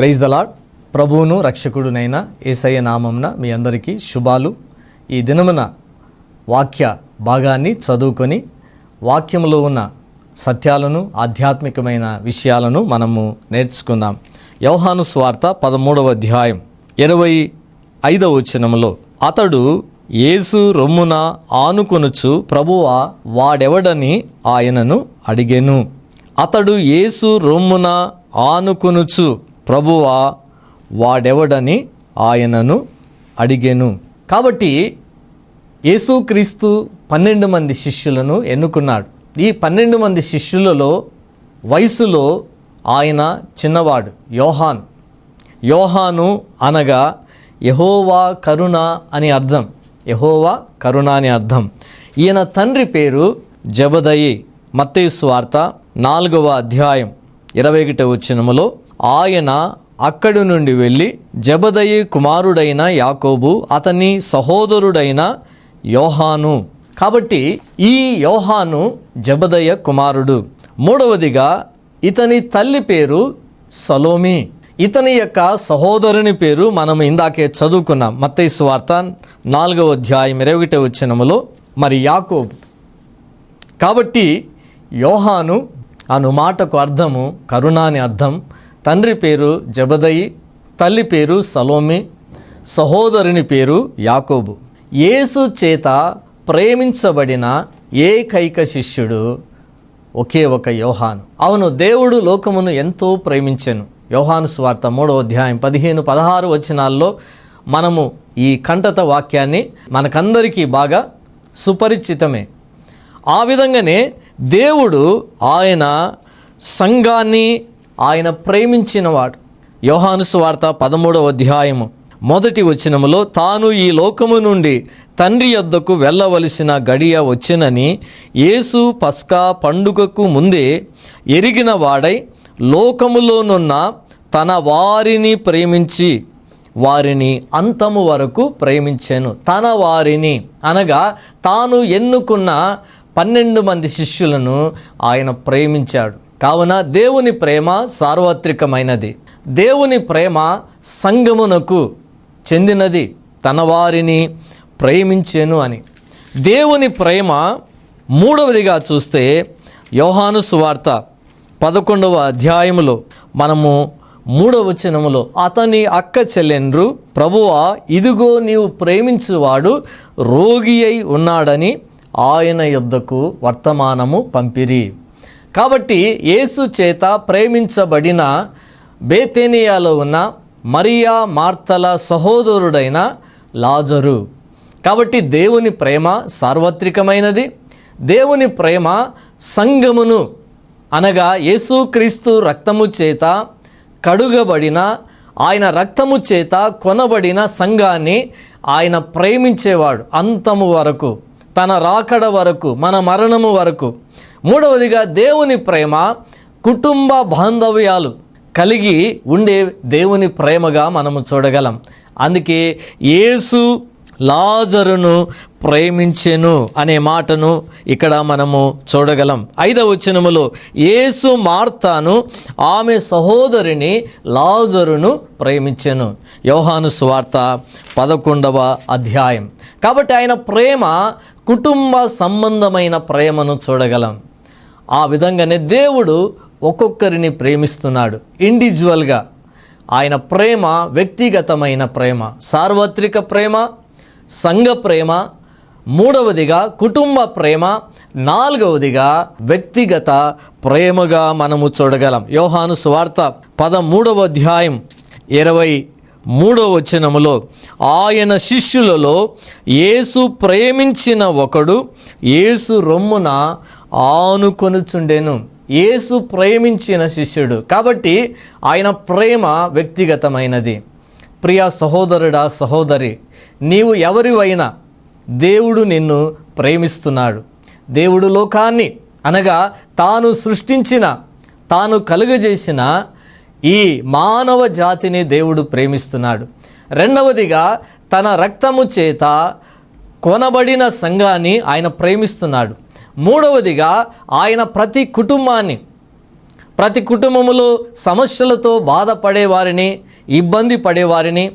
Praise the Lord ప్రభువును రక్షకుడునైన ఏసయ్య నామంన మీ అందరికీ శుభాలు. ఈ దినమున వాక్య భాగాన్ని చదువుకొని వాక్యంలో ఉన్న సత్యాలను ఆధ్యాత్మికమైన విషయాలను మనము నేర్చుకుందాం. యోహాను స్వార్త పదమూడవ అధ్యాయం ఇరవై ఐదవ వచనంలో అతడు యేసు రొమ్మున ఆనుకొనుచు ప్రభువ వాడెవడని ఆయనను అడిగెను. అతడు యేసు రొమ్మున ఆనుకొనుచు ప్రభువా వాడెవడని ఆయనను అడిగాను. కాబట్టి యేసుక్రీస్తు పన్నెండు మంది శిష్యులను ఎన్నుకున్నాడు. ఈ పన్నెండు మంది శిష్యులలో వయసులో ఆయన చిన్నవాడు యోహాన్. యోహాను అనగా యహోవా కరుణ అని అర్థం. యహోవా కరుణ అని అర్థం. ఈయన తండ్రి పేరు జబదయి మత్తయి వార్త నాలుగవ అధ్యాయం ఇరవై ఒకటి వచ్చినములో ఆయన అక్కడి నుండి వెళ్ళి జబదయి కుమారుడైన యాకోబు అతని సహోదరుడైన యోహాను. కాబట్టి ఈ యోహాను జబదయ్య కుమారుడు. మూడవదిగా ఇతని తల్లి పేరు సలోమి. ఇతని యొక్క సహోదరుని పేరు మనం ఇందాకే చదువుకున్నాం. మత్తై స్వార్త నాలుగవ అధ్యాయం ఇరవై ఒకటి వచ్చినములో మరి యాకోబు. కాబట్టి యోహాను అను మాటకు అర్థము కరుణ అని అర్థం తండ్రి పేరు జబదయి తల్లి పేరు సలోమి సహోదరుని పేరు యాకోబు. యేసు చేత ప్రేమించబడిన ఏకైక శిష్యుడు ఒకే ఒక యోహాను. అవును దేవుడు లోకమును ఎంతో ప్రేమించెను. యోహాను స్వార్త మూడో అధ్యాయం పదిహేను పదహారు వచనాల్లో మనము ఈ కంటత వాక్యాన్ని మనకందరికీ బాగా సుపరిచితమే. ఆ విధంగానే దేవుడు ఆయన సంఘాన్ని ఆయన ప్రేమించినవాడు. యోహాను స్వార్త పదమూడవ అధ్యాయము. మొదటి వచనములో తాను ఈ లోకము నుండి తండ్రి యొద్దకు వెళ్ళవలసిన గడియ వచ్చినని యేసు పస్కా పండుగకు ముందే ఎరిగిన వాడై లోకములోనున్న తన వారిని ప్రేమించి వారిని అంతము వరకు ప్రేమించాను. తన వారిని అనగా తాను ఎన్నుకున్న పన్నెండు మంది శిష్యులను ఆయన ప్రేమించాడు. కావున దేవుని ప్రేమ సార్వత్రికమైనది. దేవుని ప్రేమ సంగమునకు చెందినది తన వారిని ప్రేమించేను అని. దేవుని ప్రేమ మూడవదిగా చూస్తే యోహాను సువార్త పదకొండవ అధ్యాయములో మనము మూడవ వచనములో అతని అక్క చెల్లెండ్రు ప్రభువా ఇదిగో నీవు ప్రేమించువాడు రోగి అయి ఉన్నాడని ఆయన యొద్దకు వర్తమానము పంపిరి. కాబట్టి యేసు చేత ప్రేమించబడిన బేతేనియాలో ఉన్న మరియా మార్తల సహోదరుడైన లాజరు. కాబట్టి దేవుని ప్రేమ సార్వత్రికమైనది. దేవుని ప్రేమ సంగమును అనగా యేసుక్రీస్తు రక్తము చేత కడుగబడిన ఆయన రక్తము చేత కొనబడిన సంఘాన్ని ఆయన ప్రేమించేవాడు అంతము వరకు తన రాకడ వరకు మన మరణము వరకు. మూడవదిగా దేవుని ప్రేమ కుటుంబ బాంధవ్యాలు కలిగి ఉండే దేవుని ప్రేమగా మనము చూడగలం. అందుకే యేసు లాజరును ప్రేమించెను అనే మాటను ఇక్కడ మనము చూడగలం. ఐదవ వచనములో యేసు మార్తాను ఆమె సహోదరిని లాజరును ప్రేమించెను. యోహాను స్వార్త పదకొండవ అధ్యాయం. కాబట్టి ఆయన ప్రేమ కుటుంబ సంబంధమైన ప్రేమను చూడగలం. ఆ విధంగానే దేవుడు ఒక్కొక్కరిని ప్రేమిస్తున్నాడు. ఇండివిజువల్గా ఆయన ప్రేమ వ్యక్తిగతమైన ప్రేమ సార్వత్రిక ప్రేమ సంఘ ప్రేమ మూడవదిగా కుటుంబ ప్రేమ నాలుగవదిగా వ్యక్తిగత ప్రేమగా మనము చూడగలం. యోహాను స్వార్త పదమూడవ అధ్యాయం ఇరవై మూడవ వచనములో ఆయన శిష్యులలో యేసు ప్రేమించిన ఒకడు యేసు రొమ్మున ఆనుకొనుచుండెను. యేసు ప్రేమించిన శిష్యుడు. కాబట్టి ఆయన ప్రేమ వ్యక్తిగతమైనది. ప్రియ సహోదరుడా సహోదరి నీవు ఎవరివైనా దేవుడు నిన్ను ప్రేమిస్తున్నాడు. దేవుడు లోకాన్ని అనగా తాను సృష్టించిన తాను కలుగజేసిన ఈ మానవ జాతిని దేవుడు ప్రేమిస్తున్నాడు. రెండవదిగా తన రక్తము చేత కొనబడిన సంఘాన్ని ఆయన ప్రేమిస్తున్నాడు. మూడవదిగా ఆయన ప్రతి కుటుంబాన్ని ప్రతి కుటుంబములో సమస్యలతో బాధపడే వారిని ఇబ్బంది పడేవారిని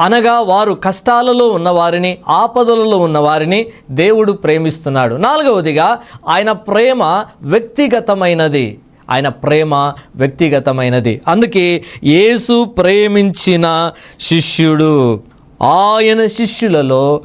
అనగా వారు కష్టాలలో ఉన్నవారిని ఆపదలలో ఉన్నవారిని దేవుడు ప్రేమిస్తున్నాడు. నాలుగవదిగా ఆయన ప్రేమ వ్యక్తిగతమైనది. ఆయన ప్రేమ వ్యక్తిగతమైనది. అందుకే యేసు ప్రేమించిన శిష్యుడు. ఆయన శిష్యులలో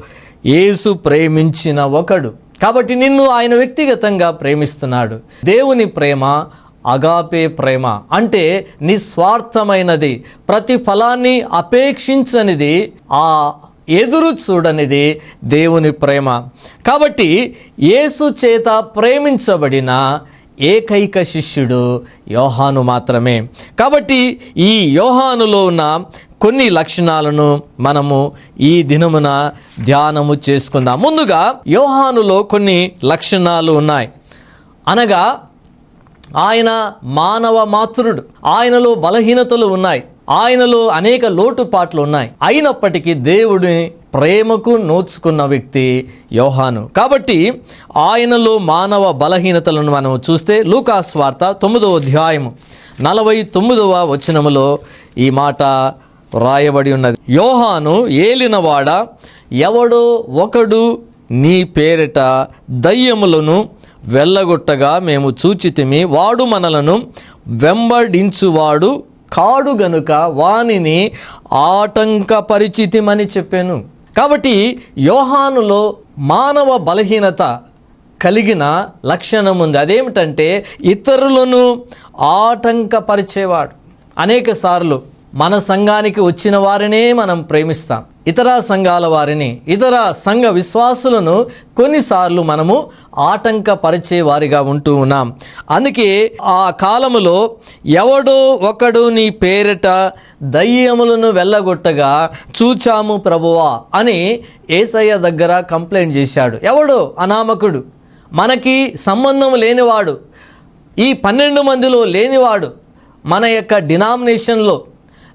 యేసు ప్రేమించిన ఒకడు. కాబట్టి నిన్ను ఆయన వ్యక్తిగతంగా ప్రేమిస్తున్నాడు. దేవుని ప్రేమ అగాపే ప్రేమ అంటే నిస్వార్థమైనది ప్రతి ఫలాన్ని అపేక్షించనిది ఆ ఎదురు చూడనిది దేవుని ప్రేమ. కాబట్టి యేసు చేత ప్రేమించబడిన ఏకైక శిష్యుడు యోహాను మాత్రమే. కాబట్టి ఈ యోహానులో ఉన్న కొన్ని లక్షణాలను మనము ఈ దినమున ధ్యానము చేసుకుందాం. ముందుగా యోహానులో కొన్ని లక్షణాలు ఉన్నాయి. అనగా ఆయన మానవ మాతృడు. ఆయనలో బలహీనతలు ఉన్నాయి. ఆయనలో అనేక లోటుపాట్లు ఉన్నాయి. అయినప్పటికీ దేవుడిని ప్రేమకు నోచుకున్న వ్యక్తి యోహాను. కాబట్టి ఆయనలో మానవ బలహీనతలను మనం చూస్తే లూకాస్ వార్త తొమ్మిదవ అధ్యాయము నలభై తొమ్మిదవ వచనములో ఈ మాట రాయబడి ఉన్నది. యోహాను ఏలినవాడ ఎవడో ఒకడు నీ పేరిట దయ్యములను వెళ్ళగొట్టగా మేము చూచితిమి వాడు మనలను వెంబడించువాడు కాడు గనుక వానిని ఆటంకపరిచితిమని చెప్పాను. కాబట్టి యోహానులో మానవ బలహీనత కలిగిన లక్షణం ఉంది. అదేమిటంటే ఇతరులను ఆటంకపరిచేవాడు. అనేక సార్లు మన సంఘానికి వచ్చిన వారినే మనం ప్రేమిస్తాం. ఇతర సంఘాల వారిని ఇతర సంఘ విశ్వాసులను కొన్నిసార్లు మనము ఆటంకపరిచే వారిగా ఉంటూ ఉన్నాం. అందుకే ఆ కాలములో ఎవడో ఒకడు నీ పేరిట దయ్యములను వెళ్ళగొట్టగా చూచాము ప్రభువా అని ఏసయ్య దగ్గర కంప్లైంట్ చేశాడు. ఎవడో? అనామకుడు. మనకి సంబంధం లేనివాడు. ఈ పన్నెండు మందిలో లేనివాడు. మన యొక్క డినామినేషన్లో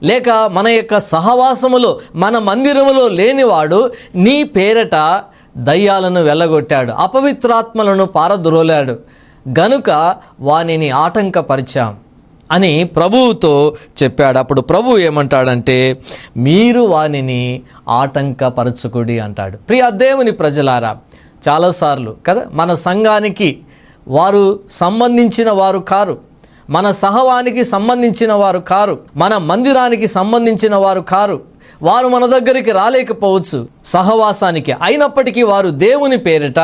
లేక మన యొక్క సహవాసములో మన మందిరములో లేనివాడు నీ పేరట దయ్యాలను వెళ్ళగొట్టాడు అపవిత్రాత్మలను పారద్రోలాడు. గనుక వానిని ఆటంకపరిచాం అని ప్రభువుతో చెప్పాడు. అప్పుడు ప్రభు ఏమంటాడంటే మీరు వానిని ఆటంకపరచుకుడి అంటాడు. ప్రియ దేవుని ప్రజలారా చాలాసార్లు కదా మన సంఘానికి వారు సంబంధించిన వారు కారు. మన సహవానికి సంబంధించిన వారు కారు మన మందిరానికి సంబంధించిన వారు కారు. వారు మన దగ్గరికి రాలేకపోవచ్చు సహవాసానికి. అయినప్పటికీ వారు దేవుని పేరిట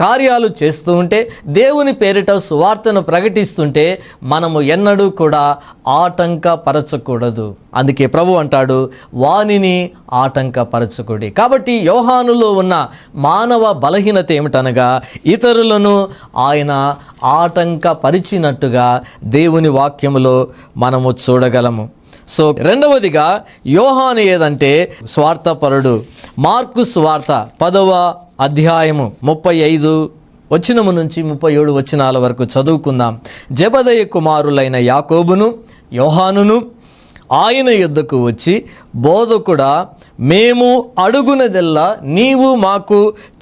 కార్యాలు చేస్తూ ఉంటే దేవుని పేరిట సువార్తను ప్రకటిస్తుంటే మనము ఎన్నడూ కూడా ఆటంకపరచకూడదు. అందుకే ప్రభు అంటాడు వానిని ఆటంకపరచకూడి. కాబట్టి యోహానులో ఉన్న మానవ బలహీనత ఏమిటనగా ఇతరులను ఆయన ఆటంకపరిచినట్టుగా దేవుని వాక్యములో మనము చూడగలము. సో రెండవదిగా యోహాను ఏదంటే స్వార్థపరుడు. మార్కు స్వార్థ పదవ అధ్యాయము ముప్పై ఐదు వచ్చినము నుంచి ముప్పై ఏడు వచనాల వరకు చదువుకుందాం. జబదయ కుమారులైన యాకోబును యోహానును ఆయన యుద్ధకు వచ్చి బోధకుడా మేము అడుగునదెల్లా నీవు మాకు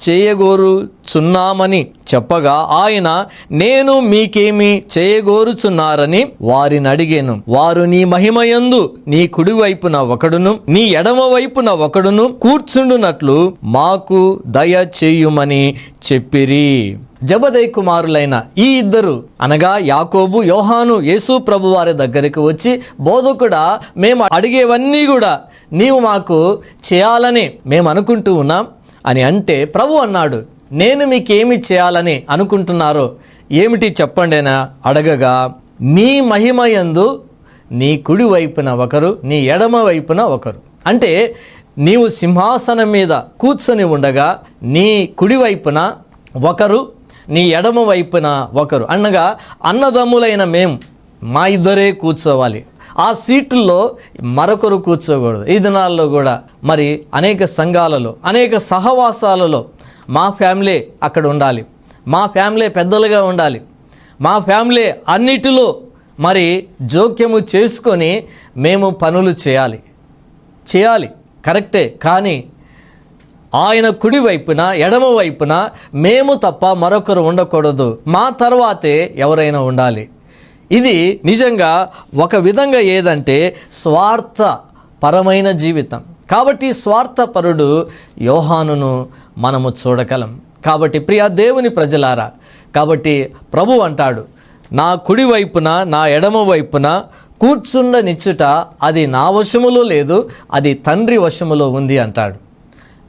చేయగోరుచున్నామని చెప్పగా ఆయన నేను మీకేమి చేయగోరుచున్నారని వారిని అడిగాను వారు నీ మహిమయందు నీ కుడి వైపున ఒకడును నీ ఎడమ వైపున ఒకడును కూర్చుండునట్లు మాకు దయ చేయుమని చెప్పిరి. జబదయ్ కుమారులైన ఈ ఇద్దరు అనగా యాకోబు యోహాను యేసు ప్రభు వారి దగ్గరికి వచ్చి బోధకుడా మేము అడిగేవన్నీ కూడా నీవు మాకు చేయాలని మేము అనుకుంటూ ఉన్నాం అని అంటే ప్రభు అన్నాడు నేను మీకేమి చేయాలని అనుకుంటున్నారో ఏమిటి చెప్పండి అని అడగగా నీ మహిమయందు నీ కుడి వైపున ఒకరు నీ ఎడమ వైపున ఒకరు. అంటే నీవు సింహాసనం మీద కూర్చొని ఉండగా నీ కుడి వైపున ఒకరు నీ ఎడమ వైపున ఒకరు. అనగా అన్నదమ్ములైన మేము మా ఇద్దరే కూర్చోవాలి. ఆ సీట్లలో మరొకరు కూర్చోకూడదు. ఈ దినాల్లో కూడా మరి అనేక సంఘాలలో అనేక సహవాసాలలో మా ఫ్యామిలీ అక్కడ ఉండాలి. మా ఫ్యామిలీ పెద్దలుగా ఉండాలి. మా ఫ్యామిలీ అన్నిటిలో మరి జోక్యము చేసుకొని మేము పనులు చేయాలి. చేయాలి. కరెక్టే. కానీ ఆయన కుడి వైపున ఎడమ వైపున మేము తప్ప మరొకరు ఉండకూడదు. మా తర్వాతే ఎవరైనా ఉండాలి. ఇది నిజంగా ఒక విధంగా ఏదంటే స్వార్థ పరమైన జీవితం. కాబట్టి స్వార్థపరుడు యోహానును మనము చూడగలం. కాబట్టి ప్రియ దేవుని ప్రజలారా కాబట్టి ప్రభు అంటాడు నా కుడి వైపున నా ఎడమ వైపున కూర్చున్న నిచ్చుట అది నా వశములో లేదు అది తండ్రి వశములో ఉంది అంటాడు.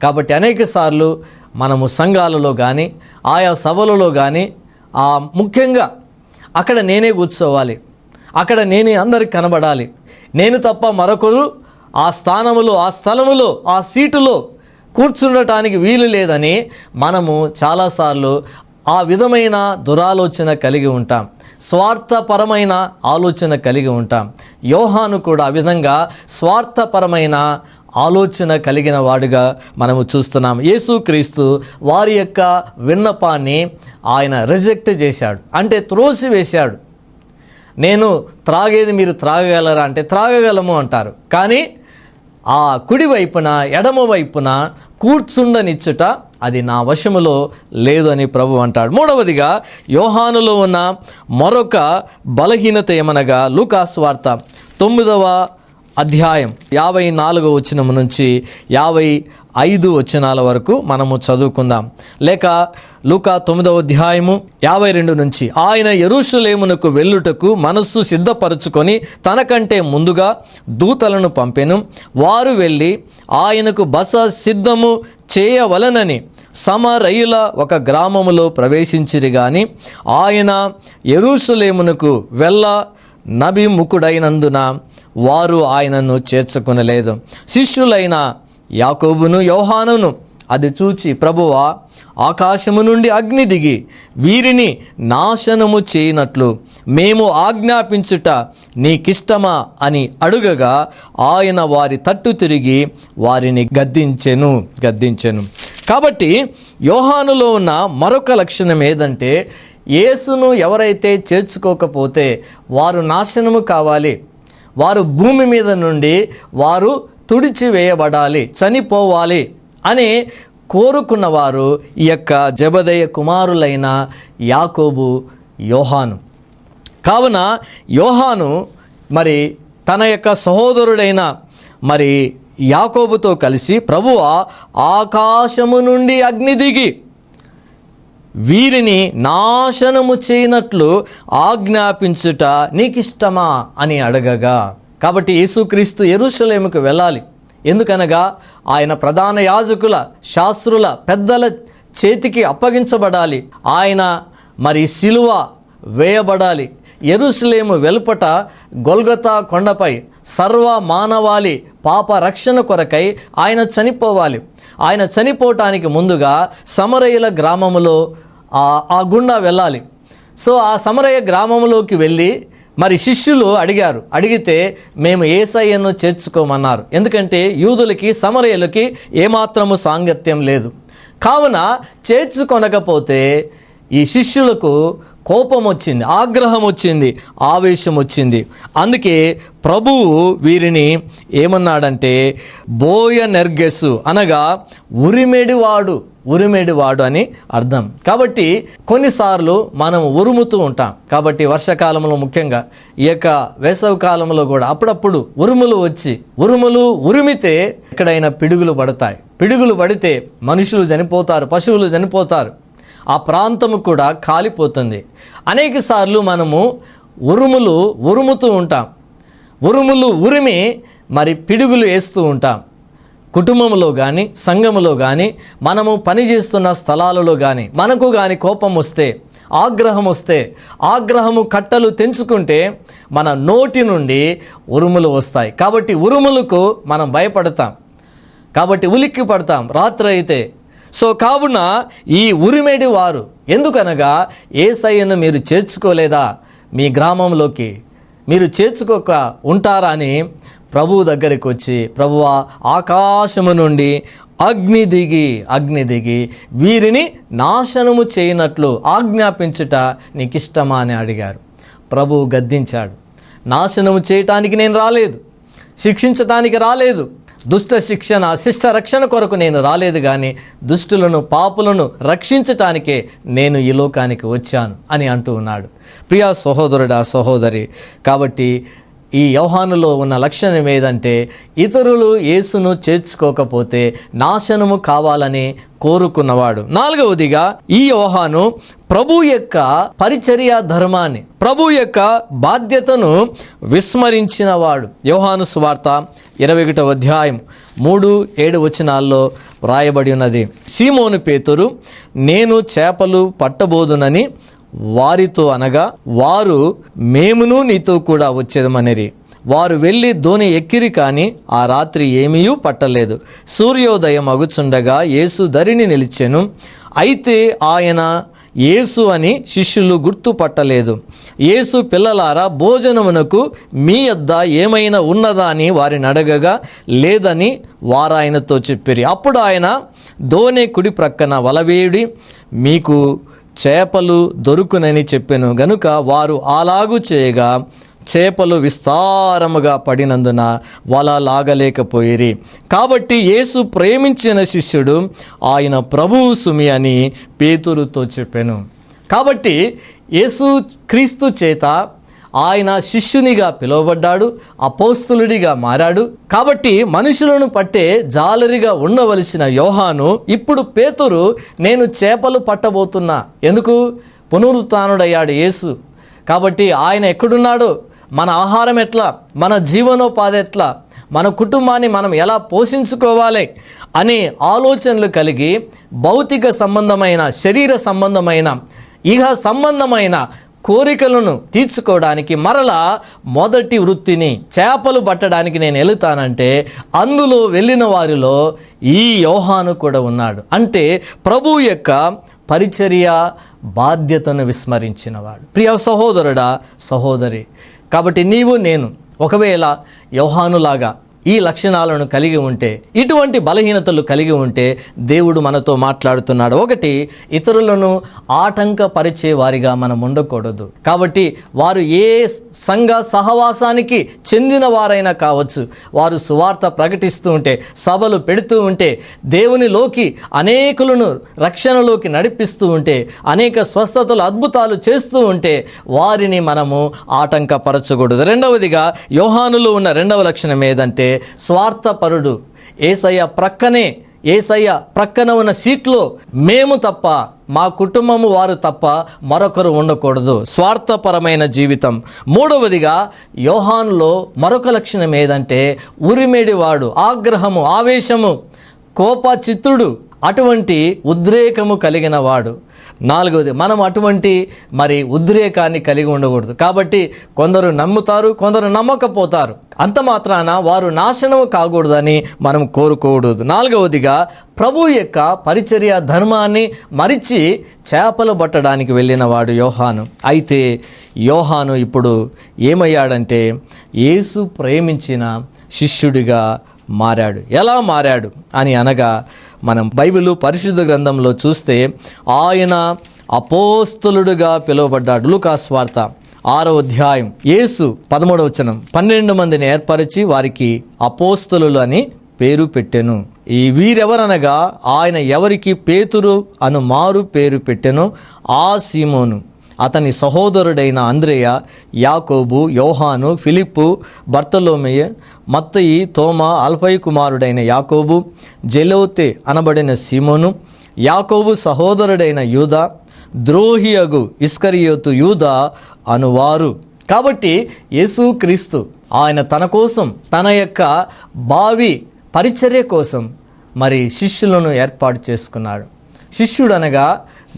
కాబట్టి అనేక సార్లు మనము సంఘాలలో కానీ ఆయా సభలలో కానీ ఆ ముఖ్యంగా అక్కడ నేనే కూర్చోవాలి. అక్కడ నేనే అందరికి కనబడాలి. నేను తప్ప మరొకరు ఆ స్థానములో ఆ స్థలములో ఆ సీటులో కూర్చుండటానికి వీలు లేదని మనము చాలాసార్లు ఆ విధమైన దురాలోచన కలిగి ఉంటాం. స్వార్థపరమైన ఆలోచన కలిగి ఉంటాం. యోహాను కూడా ఆ విధంగా స్వార్థపరమైన ఆలోచన కలిగిన వాడుగా మనము చూస్తున్నాం. యేసుక్రీస్తు వారి యొక్క విన్నపాన్ని ఆయన రిజెక్ట్ చేశాడు. అంటే త్రోసివేశాడు. నేను త్రాగేది మీరు త్రాగగలరా అంటే త్రాగగలము అంటారు. కానీ ఆ కుడి వైపున ఎడమ వైపున కూర్చుండనిచ్చుట అది నా వశములో లేదు అని ప్రభు అంటాడు. మూడవదిగా యోహానులో ఉన్న మరొక బలహీనత ఏమనగా లూకాస్ వార్త తొమ్మిదవ అధ్యాయం యాభై నాలుగో వచనం నుంచి యాభై ఐదు వచనాల వరకు మనము చదువుకుందాం. లేక లూకా తొమ్మిదవ అధ్యాయము యాభై రెండు నుంచి ఆయన ఎరుషులేమునకు వెళ్ళుటకు మనస్సు సిద్ధపరచుకొని తనకంటే ముందుగా దూతలను పంపెను. వారు వెళ్ళి ఆయనకు బస సిద్ధము చేయవలనని సమరయుల ఒక గ్రామములో ప్రవేశించిరి గాని ఆయన ఎరుషులేమునకు వెళ్ళ నభిముఖుడైనందున వారు ఆయనను చేర్చుకునలేదు. శిష్యులైన యాకోబును యోహానును అది చూచి ప్రభువా ఆకాశము నుండి అగ్ని దిగి వీరిని నాశనము చేయనట్లు మేము ఆజ్ఞాపించుట నీకిష్టమా అని అడుగగా ఆయన వారి తట్టు తిరిగి వారిని గద్దించెను గద్దించెను. కాబట్టి యోహానులో ఉన్న మరొక లక్షణం ఏదంటే యేసును ఎవరైతే చేర్చుకోకపోతే వారు నాశనము కావాలి. వారు భూమి మీద నుండి వారు తుడిచివేయబడాలి చనిపోవాలి అని కోరుకున్నవారు ఈ యొక్క జబదయ కుమారులైన యాకోబు యోహాను. కావున యోహాను మరి తన యొక్క సహోదరుడైన మరి యాకోబుతో కలిసి ప్రభువ ఆకాశము నుండి అగ్ని దిగి వీరిని నాశనము చేయనట్లు ఆజ్ఞాపించుట నీకిష్టమా అని అడగగా. కాబట్టి యేసుక్రీస్తు ఎరుషలేముకు వెళ్ళాలి. ఎందుకనగా ఆయన ప్రధాన యాజకుల శాస్త్రుల పెద్దల చేతికి అప్పగించబడాలి. ఆయన మరి సిలువ వేయబడాలి. ఎరుసలేము వెలుపట గొల్గతా కొండపై సర్వ మానవాళి పాప రక్షణ కొరకై ఆయన చనిపోవాలి. ఆయన చనిపోవటానికి ముందుగా సమరయుల గ్రామములో ఆ- గుండా వెళ్ళాలి. సో ఆ సమరయ్య గ్రామంలోకి వెళ్ళి మరి శిష్యులు అడిగారు. అడిగితే మేము ఏసయ్యను చేర్చుకోమన్నారు. ఎందుకంటే యూదులకి సమరయ్యలకి ఏమాత్రము సాంగత్యం లేదు. కావున చేర్చుకొనకపోతే ఈ శిష్యులకు కోపం వచ్చింది ఆగ్రహం వచ్చింది ఆవేశం వచ్చింది అందుకే ప్రభువు వీరిని ఏమన్నాడంటే బోయ నెర్గెస్సు అనగా ఉరిమెడివాడు ఉరిమేడివాడు అని అర్థం. కాబట్టి కొన్నిసార్లు మనం ఉరుముతూ ఉంటాం. కాబట్టి వర్షాకాలంలో ముఖ్యంగా ఈ యొక్క వేసవి కాలంలో కూడా అప్పుడప్పుడు ఉరుములు వచ్చి ఉరుములు ఉరిమితే ఎక్కడైనా పిడుగులు పడతాయి. పిడుగులు పడితే మనుషులు చనిపోతారు పశువులు చనిపోతారు. ఆ ప్రాంతము కూడా కాలిపోతుంది. అనేక సార్లు మనము ఉరుములు ఉరుముతూ ఉంటాం. ఉరుములు ఉరిమి మరి పిడుగులు వేస్తూ ఉంటాం. కుటుంబంలో కానీ సంఘములో కానీ మనము పనిచేస్తున్న స్థలాలలో కానీ మనకు కానీ కోపం వస్తే ఆగ్రహం వస్తే ఆగ్రహము కట్టలు తెంచుకుంటే మన నోటి నుండి ఉరుములు వస్తాయి. కాబట్టి ఉరుములకు మనం భయపడతాం. కాబట్టి ఉలిక్కి పడతాం రాత్రి అయితే సో కావున ఈ ఉరిమేడి వారు ఎందుకనగా ఏసయ్యను మీరు చేర్చుకోలేదా మీ గ్రామంలోకి? మీరు చేర్చుకోక ఉంటారా అని ప్రభువు దగ్గరికి వచ్చి ప్రభువ ఆకాశము నుండి అగ్ని దిగి అగ్ని దిగి వీరిని నాశనము చేయనట్లు ఆజ్ఞాపించుట నీకు ఇష్టమా అని అడిగారు. ప్రభువు గద్దించాడు. నాశనము చేయటానికి నేను రాలేదు. శిక్షించటానికి రాలేదు. దుష్ట శిక్షణ శిష్ట రక్షణ కొరకు నేను రాలేదు కానీ దుష్టులను పాపులను రక్షించటానికే నేను ఈ లోకానికి వచ్చాను అని అంటూ ఉన్నాడు. ప్రియా సహోదరుడా సహోదరి కాబట్టి ఈ యోహానులో ఉన్న లక్షణం ఏదంటే ఇతరులు యేసును చేర్చుకోకపోతే నాశనము కావాలని కోరుకున్నవాడు. నాలుగవదిగా ఈ యోహాను ప్రభు యొక్క పరిచర్య ధర్మాన్ని ప్రభు యొక్క బాధ్యతను విస్మరించిన వాడు యోహాను సువార్త ఇరవై ఒకటవ అధ్యాయం మూడు ఏడు వచనాల్లో వ్రాయబడి ఉన్నది. సీమోను పేతురు నేను చేపలు పట్టబోదునని వారితో అనగా వారు మేమును నీతో కూడా వచ్చేదమనిరి. వారు వెళ్ళి ధోని ఎక్కిరి కానీ ఆ రాత్రి ఏమీ పట్టలేదు. సూర్యోదయం అగుచుండగా యేసు ధరిని నిలిచెను. అయితే ఆయన యేసు అని శిష్యులు గుర్తుపట్టలేదు యేసు పిల్లలారా భోజనమునకు మీ యొద్ద ఏమైనా ఉన్నదా అని వారిని అడగగా లేదని వారాయనతో చెప్పిరి. అప్పుడు ఆయన దోనె కుడి ప్రక్కన వలవేయుడి మీకు చేపలు దొరుకునని చెప్పెను. గనుక వారు అలాగు చేయగా చేపలు విస్తారముగా పడినందున వల లాగలేకపోయిరి. కాబట్టి యేసు ప్రేమించిన శిష్యుడు ఆయన ప్రభువు సుమి అని పేతురుతో చెప్పాను. కాబట్టి యేసు క్రీస్తు చేత ఆయన శిష్యునిగా పిలువబడ్డాడు అపోస్తులుడిగా మారాడు. కాబట్టి మనుషులను పట్టే జాలరిగా ఉండవలసిన యోహాను ఇప్పుడు పేతురు నేను చేపలు పట్టబోతున్నా. ఎందుకు? పునరుత్డయ్యాడు యేసు. కాబట్టి ఆయన ఎక్కడున్నాడో? మన ఆహారం ఎట్లా? మన జీవనోపాధి ఎట్లా? మన కుటుంబాన్ని మనం ఎలా పోషించుకోవాలి? అనే ఆలోచనలు కలిగి భౌతిక సంబంధమైన శరీర సంబంధమైన ఇహ సంబంధమైన కోరికలను తీర్చుకోవడానికి మరలా మొదటి వృత్తిని చేపలు పట్టడానికి నేను వెళుతానంటే అందులో వెళ్ళిన వారిలో ఈ యోహాను కూడా ఉన్నాడు. అంటే ప్రభు యొక్క పరిచర్య బాధ్యతను విస్మరించినవాడు. ప్రియ సహోదరుడా సహోదరి కాబట్టి నీవు నేను ఒకవేళ యోహానులాగా ఈ లక్షణాలను కలిగి ఉంటే ఇటువంటి బలహీనతలు కలిగి ఉంటే దేవుడు మనతో మాట్లాడుతున్నాడు. ఒకటి ఇతరులను ఆటంకపరిచే వారిగా మనం ఉండకూడదు. కాబట్టి వారు ఏ సంఘ సహవాసానికి చెందిన వారైనా కావచ్చు వారు సువార్త ప్రకటిస్తూ ఉంటే సభలు పెడుతూ ఉంటే దేవునిలోకి అనేకులను రక్షణలోకి నడిపిస్తూ ఉంటే అనేక స్వస్థతలు అద్భుతాలు చేస్తూ ఉంటే వారిని మనము ఆటంకపరచకూడదు. రెండవదిగా యోహానులో ఉన్న రెండవ లక్షణం ఏదంటే స్వార్థపరుడు. ఏసయ్య ప్రక్కనే ఏసయ్య ప్రక్కన ఉన్న సీట్లో మేము తప్ప మా కుటుంబము వారు తప్ప మరొకరు ఉండకూడదు. స్వార్థపరమైన జీవితం. మూడవదిగా యోహాన్లో మరొక లక్షణం ఏదంటే ఉరిమేడివాడు ఆగ్రహము ఆవేశము కోపచిత్తుడు. అటువంటి ఉద్రేకము కలిగిన వాడు. నాలుగవది మనం అటువంటి మరి ఉద్రేకాన్ని కలిగి ఉండకూడదు. కాబట్టి కొందరు నమ్ముతారు కొందరు నమ్మకపోతారు. అంత మాత్రాన వారు నాశనం కాకూడదని మనం కోరుకోకూడదు. నాలుగవదిగా ప్రభు యొక్క పరిచర్య ధర్మాన్ని మరిచి చేపలు పట్టడానికి వెళ్ళిన వాడు యోహాను. అయితే యోహాను ఇప్పుడు ఏమయ్యాడంటే యేసు ప్రేమించిన శిష్యుడిగా మారాడు. ఎలా మారాడు? అని అనగా మనం బైబిల్ పరిశుద్ధ గ్రంథంలో చూస్తే ఆయన అపోస్తులుడుగా పిలువబడ్డాడు. లూకాస్ వార్త ఆరో అధ్యాయం. యేసు పదమూడవ వచనం. పన్నెండు మందిని ఏర్పరిచి వారికి అపోస్తలు అని పేరు పెట్టెను. ఈ వీరెవరనగా ఆయన ఎవరికి పేతురు అను మారు పేరు పెట్టెను? ఆ సీమోను. అతని సహోదరుడైన అంద్రేయ యాకోబు యోహాను ఫిలిప్పు బర్తలోమెయ మత్తయి తోమా అల్ఫై కుమారుడైన యాకోబు జెలోతే అనబడిన సీమోను యాకోబు సహోదరుడైన యూదా ద్రోహియగు ఇస్కరియోతు యూదా అనువారు. కాబట్టి యేసుక్రీస్తు ఆయన తన కోసం తన యొక్క భావి పరిచర్య కోసం మరి శిష్యులను ఏర్పాటు చేసుకున్నాడు. శిష్యుడనగా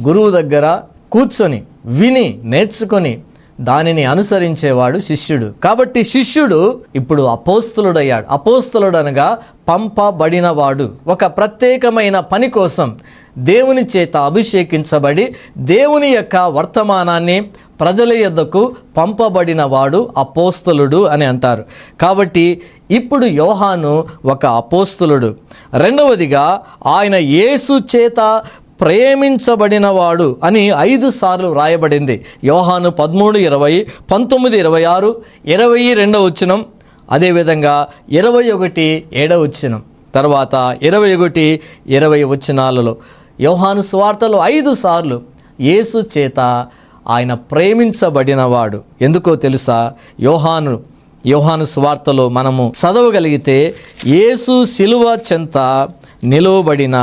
గురువు దగ్గర కూర్చొని విని నేర్చుకొని దానిని అనుసరించేవాడు శిష్యుడు. కాబట్టి శిష్యుడు ఇప్పుడు అపోస్తులుడయ్యాడు. అపోస్తులుడు అనగా పంపబడినవాడు. ఒక ప్రత్యేకమైన పని కోసం దేవుని చేత అభిషేకించబడి దేవుని యొక్క వర్తమానాన్ని ప్రజల యొద్దకు పంపబడినవాడు అపోస్తులుడు అని అంటారు. కాబట్టి ఇప్పుడు యోహాను ఒక అపోస్తులుడు. రెండవదిగా ఆయన యేసు చేత ప్రేమించబడినవాడు అని ఐదు సార్లు వ్రాయబడింది. యోహాను పదమూడు ఇరవై పంతొమ్మిది ఇరవై ఆరు ఇరవై రెండవ వచ్చినం అదేవిధంగా ఇరవై ఒకటి ఏడవ వచ్చినం తర్వాత ఇరవై ఒకటి ఇరవై వచ్చినాలలో యోహాను స్వార్థలో ఐదు సార్లు యేసు చేత ఆయన ప్రేమించబడినవాడు. ఎందుకో తెలుసా? యోహాను యోహాను స్వార్థలో మనము చదవగలిగితే యేసు శిలువ చెంత నిలువబడిన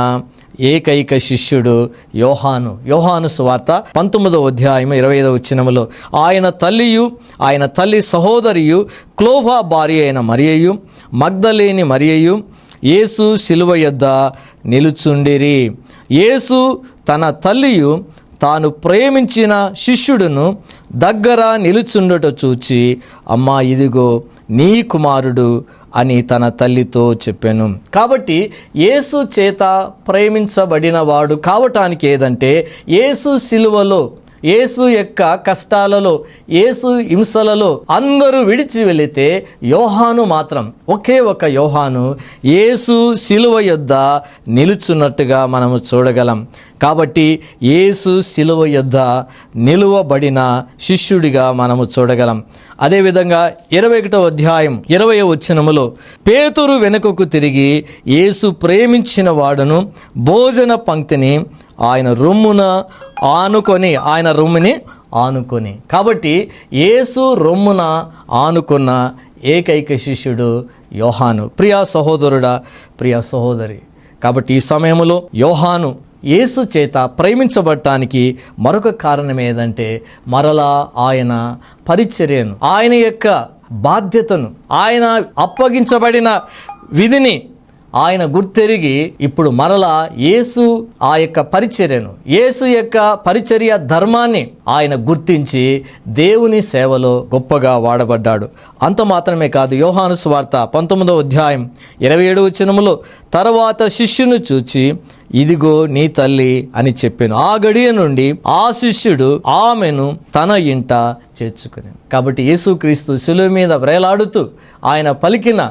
ఏకైక శిష్యుడు యోహాను. యోహాను సువార్త పంతొమ్మిదవ అధ్యాయం ఇరవై ఐదవ వచ్చినములో ఆయన తల్లియు ఆయన తల్లి సహోదరియు క్లోభా భార్య అయిన మరియయు మగ్ధలేని మరియయు యేసు శిలువ యొద్ద నిలుచుండిరి. యేసు తన తల్లియు తాను ప్రేమించిన శిష్యుడును దగ్గర నిలుచుండట చూచి అమ్మా ఇదిగో నీ కుమారుడు అని తన తల్లితో చెప్పాను. కాబట్టి యేసు చేత ప్రేమించబడిన వాడు కావటానికి ఏదంటే యేసు సిలువలో యేసు యొక్క కష్టాలలో యేసు హింసలలో అందరూ విడిచి వెళితే యోహాను మాత్రం ఒకే ఒక యోహాను యేసు శిలువ యొద్ద నిలుచున్నట్టుగా మనము చూడగలం. కాబట్టి యేసు శిలువ యొద్ద నిలువబడిన శిష్యుడిగా మనము చూడగలం. అదేవిధంగా ఇరవై ఒకటో అధ్యాయం ఇరవై వచ్చినములో పేతురు వెనుకకు తిరిగి యేసు ప్రేమించిన వాడును భోజన పంక్తిని ఆయన రొమ్మున ఆనుకొని ఆయన రొమ్ముని ఆనుకొని. కాబట్టి యేసు రొమ్మున ఆనుకున్న ఏకైక శిష్యుడు యోహాను. ప్రియా సహోదరుడా ప్రియా సహోదరి. కాబట్టి ఈ సమయంలో యోహాను యేసు చేత ప్రేమించబడటానికి మరొక కారణం ఏదంటే మరలా ఆయన పరిచర్యను ఆయన యొక్క బాధ్యతను ఆయన అప్పగించబడిన విధిని ఆయన గుర్తెరిగి ఇప్పుడు మరలా యేసు ఆ యొక్క పరిచర్యను యేసు యొక్క పరిచర్య ధర్మాన్ని ఆయన గుర్తించి దేవుని సేవలో గొప్పగా వాడబడ్డాడు. అంత మాత్రమే కాదు యోహాను స్వార్త పంతొమ్మిదవ అధ్యాయం ఇరవై ఏడు వచనములో తర్వాత శిష్యును చూచి ఇదిగో నీ తల్లి అని చెప్పాను. ఆ గడియ నుండి ఆ శిష్యుడు ఆమెను తన ఇంట చేర్చుకుని కాబట్టి యేసుక్రీస్తు శిలువ మీద వ్రేలాడుతూ ఆయన పలికిన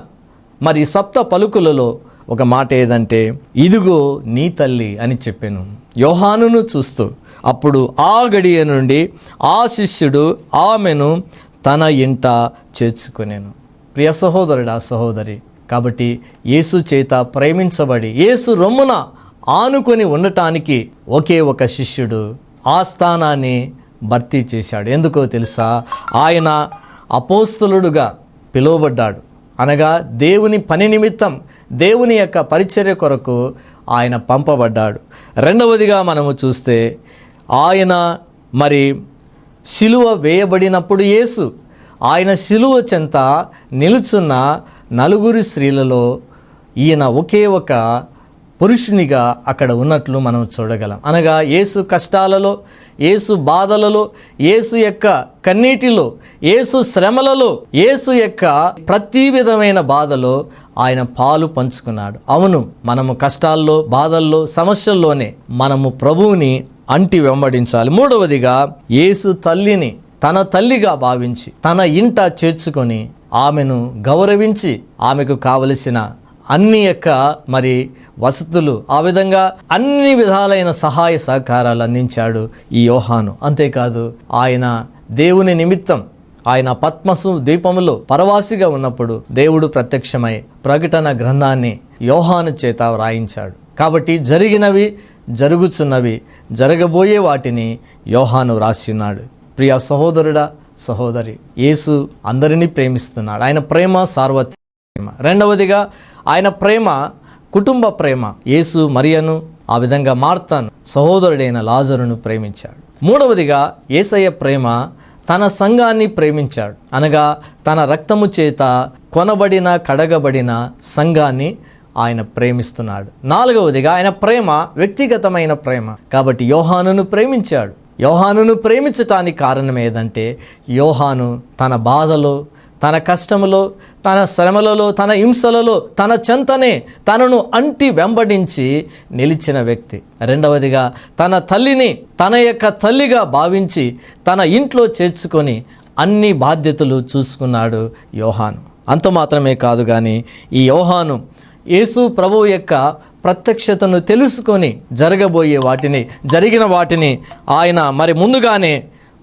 మరి సప్త పలుకులలో ఒక మాట ఏదంటే ఇదిగో నీ తల్లి అని చెప్పాను. యోహానును చూస్తూ అప్పుడు ఆ గడియ నుండి ఆ శిష్యుడు ఆమెను తన ఇంట చేర్చుకునేను. ప్రియ సహోదరుడా సహోదరి కాబట్టి యేసు చేత ప్రేమించబడి యేసు రొమ్మున ఆనుకొని ఉండటానికి ఒకే ఒక శిష్యుడు ఆ స్థానాన్ని భర్తీ చేశాడు. ఎందుకో తెలుసా? ఆయన అపోస్తలుడుగా పిలువబడ్డాడు. అనగా దేవుని పని నిమిత్తం దేవుని యొక్క పరిచర్య కొరకు ఆయన పంపబడ్డాడు. రెండవదిగా మనము చూస్తే ఆయన మరి శిలువ వేయబడినప్పుడు యేసు ఆయన శిలువ చెంత నిలుచున్న నలుగురు స్త్రీలలో ఈయన ఒకే ఒక పురుషునిగా అక్కడ ఉన్నట్లు మనం చూడగలం. అనగా ఏసు కష్టాలలో ఏసు బాధలలో ఏసు యొక్క కన్నీటిలో ఏసు శ్రమలలో ఏసు యొక్క ప్రతి విధమైన బాధలో ఆయన పాలు పంచుకున్నాడు. అవును మనము కష్టాల్లో బాధల్లో సమస్యల్లోనే మనము ప్రభువుని అంటి వెంబడించాలి. మూడవదిగా ఏసు తల్లిని తన తల్లిగా భావించి తన ఇంట చేర్చుకొని ఆమెను గౌరవించి ఆమెకు కావలసిన అన్ని యొక్క మరి వసతులు ఆ విధంగా అన్ని విధాలైన సహాయ సహకారాలు అందించాడు ఈ యోహాను. అంతేకాదు ఆయన దేవుని నిమిత్తం ఆయన పద్మసు ద్వీపములో పరవాసిగా ఉన్నప్పుడు దేవుడు ప్రత్యక్షమై ప్రకటన గ్రంథాన్ని యోహాను చేత వ్రాయించాడు. కాబట్టి జరిగినవి జరుగుచున్నవి జరగబోయే వాటిని యోహాను వ్రాసిన్నాడు ప్రియ సహోదరుడా సహోదరి యేసు అందరినీ ప్రేమిస్తున్నాడు. ఆయన ప్రేమ సార్వత్రి రెండవదిగా ఆయన ప్రేమ కుటుంబ ప్రేమ. యేసు మరియను ఆ విధంగా మార్తాను సహోదరుడైన లాజరును ప్రేమించాడు. మూడవదిగా యేసయ్య ప్రేమ తన సంఘాన్ని ప్రేమించాడు. అనగా తన రక్తము చేత కొనబడిన కడగబడిన సంఘాన్ని ఆయన ప్రేమిస్తున్నాడు. నాలుగవదిగా ఆయన ప్రేమ వ్యక్తిగతమైన ప్రేమ. కాబట్టి యోహానును ప్రేమించాడు. యోహానును ప్రేమించటానికి కారణం ఏదంటే యోహాను తన బాధలో తన కష్టములో తన శ్రమలలో తన హింసలలో తన చెంతనే తనను అంటి వెంబడించి నిలిచిన వ్యక్తి. రెండవదిగా తన తల్లిని తన యొక్క తల్లిగా భావించి తన ఇంట్లో చేర్చుకొని అన్ని బాధ్యతలు చూసుకున్నాడు యోహాను. అంత మాత్రమే కాదు కానీ ఈ యోహాను యేసు ప్రభు యొక్క ప్రత్యక్షతను తెలుసుకొని జరగబోయే వాటిని జరిగిన వాటిని ఆయన మరి ముందుగానే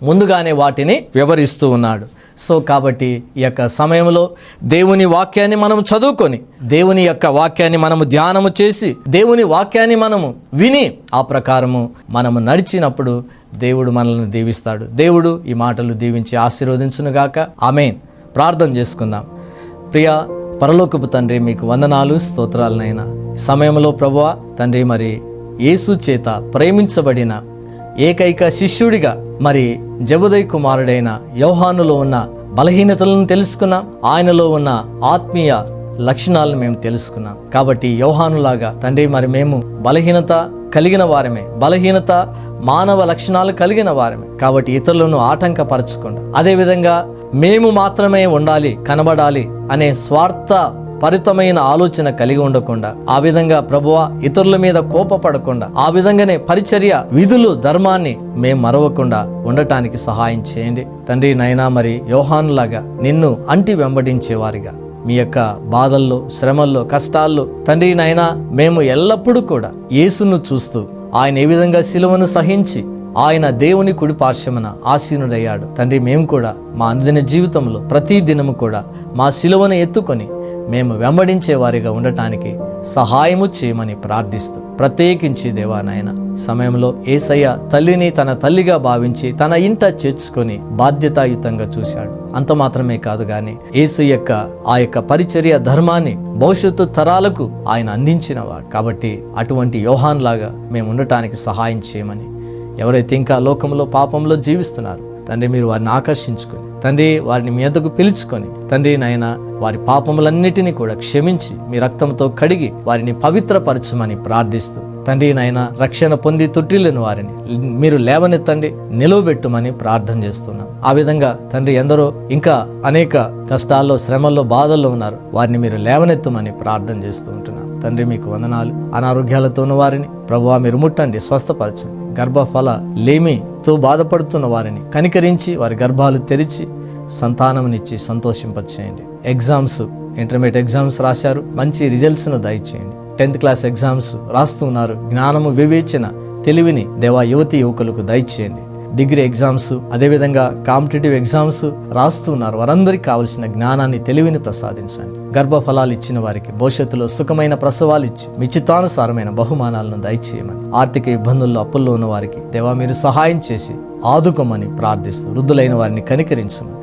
ముందుగానే వాటిని వివరిస్తూ ఉన్నాడు. సో కాబట్టి ఈ యొక్క సమయంలో దేవుని వాక్యాన్ని మనం చదువుకొని దేవుని యొక్క వాక్యాన్ని మనము ధ్యానము చేసి దేవుని వాక్యాన్ని మనము విని ఆ ప్రకారము మనము నడిచినప్పుడు దేవుడు మనల్ని దీవిస్తాడు. దేవుడు ఈ మాటలు దీవించి ఆశీర్వదించునుగాక. ఆమెన్. ప్రార్థన చేసుకుందాం. ప్రియ పరలోకపు తండ్రి మీకు వందనాలు స్తోత్రాలనైనా. సమయంలో ప్రభువ తండ్రి మరి యేసు చేత ప్రేమించబడిన ఏకైక శిష్యుడిగా మరి జబుదయ్ కుమారుడైన యోహానులో ఉన్న బలహీనతలను తెలుసుకున్నాం ఆయనలో ఉన్న ఆత్మీయ లక్షణాలను మేము తెలుసుకున్నాం. కాబట్టి యోహానులాగా తండ్రి మరి మేము బలహీనత కలిగిన వారమే. బలహీనత మానవ లక్షణాలు కలిగిన వారమే. కాబట్టి ఇతరులను ఆటంకపరచకుండా. అదేవిధంగా మేము మాత్రమే ఉండాలి కనబడాలి అనే స్వార్థ పరితమైన ఆలోచన కలిగి ఉండకుండా ఆ విధంగా ప్రభువ ఇతరుల మీద కోపపడకుండా ఆ విధంగానే పరిచర్య విధులు ధర్మాన్ని మేము మరవకుండా ఉండటానికి సహాయం చేయండి. తండ్రి నైనా మరి యోహానులాగా నిన్ను అంటి వెంబడించే వారిగా మీ యొక్క బాధల్లో శ్రమల్లో కష్టాల్లో తండ్రి నైనా మేము ఎల్లప్పుడూ కూడా యేసును చూస్తూ ఆయన ఏ విధంగా శిలువను సహించి ఆయన దేవుని కుడి పార్శ్వమున ఆసీనుడయ్యాడు. తండ్రి మేము కూడా మా అందిన జీవితంలో ప్రతి దినము కూడా మా శిలువను ఎత్తుకొని మేము వెంబడించే వారిగా ఉండటానికి సహాయము చేయమని ప్రార్థిస్తూ ప్రత్యేకించి దేవా నాయన సమయంలో ఏసయ్య తల్లిని తన తల్లిగా భావించి తన ఇంట చేర్చుకొని బాధ్యతాయుతంగా చూశాడు. అంత మాత్రమే కాదు గాని ఏసు యొక్క ఆ యొక్క పరిచర్య ధర్మాన్ని భవిష్యత్తు తరాలకు ఆయన అందించినవాడు. కాబట్టి అటువంటి యోహాన్ లాగా మేము ఉండటానికి సహాయం చేయమని ఎవరైతే ఇంకా లోకంలో పాపంలో జీవిస్తున్నారు తండ్రి మీరు వారిని ఆకర్షించుకొని తండ్రి వారిని మీదకు పిలుచుకొని తండ్రి నాయన వారి పాపములన్నిటినీ కూడా క్షమించి మీ రక్తంతో కడిగి వారిని పవిత్రపరచమని ప్రార్థిస్తూ తండ్రి నాయన రక్షణ పొంది తొట్టిల్లిన వారిని మీరు లేవనెత్తండి నిలవబెట్టుమని ప్రార్థన చేస్తున్నాం. ఆ విధంగా తండ్రి ఎందరో ఇంకా అనేక కష్టాల్లో శ్రమల్లో బాధల్లో ఉన్నారు. వారిని మీరు లేవనెత్తమని ప్రార్థన చేస్తూ ఉంటున్నాం. తండ్రి మీకు వందనాలు. అనారోగ్యాలతో ఉన్న వారిని ప్రభువా మీరు ముట్టండి స్వస్థపరచండి. గర్భఫల లేమితో బాధపడుతున్న వారిని కనికరించి వారి గర్భాలు తెరిచి సంతానమునిచ్చి సంతోషింపచేయండి. ఎగ్జామ్స్ ఇంటర్మీడియట్ ఎగ్జామ్స్ రాశారు. మంచి రిజల్ట్స్ను దయచేయండి. టెన్త్ క్లాస్ ఎగ్జామ్స్ రాస్తున్నారు. జ్ఞానము వివేచన తెలివిని దేవా యువతి యువకులకు దయచేయండి. డిగ్రీ ఎగ్జామ్స్ అదేవిధంగా కాంపిటేటివ్ ఎగ్జామ్స్ రాస్తున్నారు వారందరికీ కావలసిన జ్ఞానాన్ని తెలివిని ప్రసాదించండి. గర్భఫలాలు ఇచ్చిన వారికి భవిష్యత్తులో సుఖమైన ప్రసవాలు ఇచ్చి మిచితానుసారమైన బహుమానాలను దయచేయమని ఆర్థిక ఇబ్బందుల్లో అప్పుల్లో ఉన్న వారికి దేవా మీరు సహాయం చేసి ఆదుకోమని ప్రార్థిస్తూ వృద్ధులైన వారిని కనికరించమని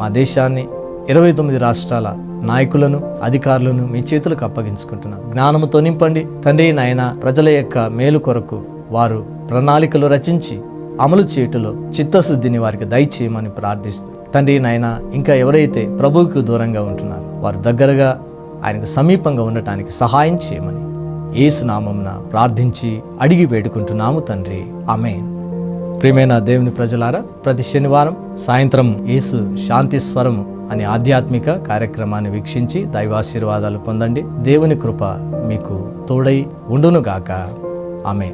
మా దేశాన్ని ఇరవై తొమ్మిది రాష్ట్రాల నాయకులను అధికారులను మీ చేతులకు అప్పగించుకుంటున్నాం. జ్ఞానముతో నింపండి. తండ్రి నాయన ప్రజల యొక్క మేలు కొరకు వారు ప్రణాళికలు రచించి అమలు చేయుటలో చిత్తశుద్ధిని వారికి దయచేయమని ప్రార్థిస్తూ తండ్రి నాయన ఇంకా ఎవరైతే ప్రభువుకు దూరంగా ఉంటున్నారో వారు దగ్గరగా ఆయనకు సమీపంగా ఉండటానికి సహాయం చేయమని ఏసునామంన ప్రార్థించి అడిగి వేడుకుంటున్నాము తండ్రి. ఆమె ప్రియమైన దేవుని ప్రజలారా ప్రతి శనివారం సాయంత్రం యేసు శాంతి స్వరం అనే ఆధ్యాత్మిక కార్యక్రమాన్ని వీక్షించి దైవాశీర్వాదాలు పొందండి. దేవుని కృప మీకు తోడై ఉండునుగాక. ఆమె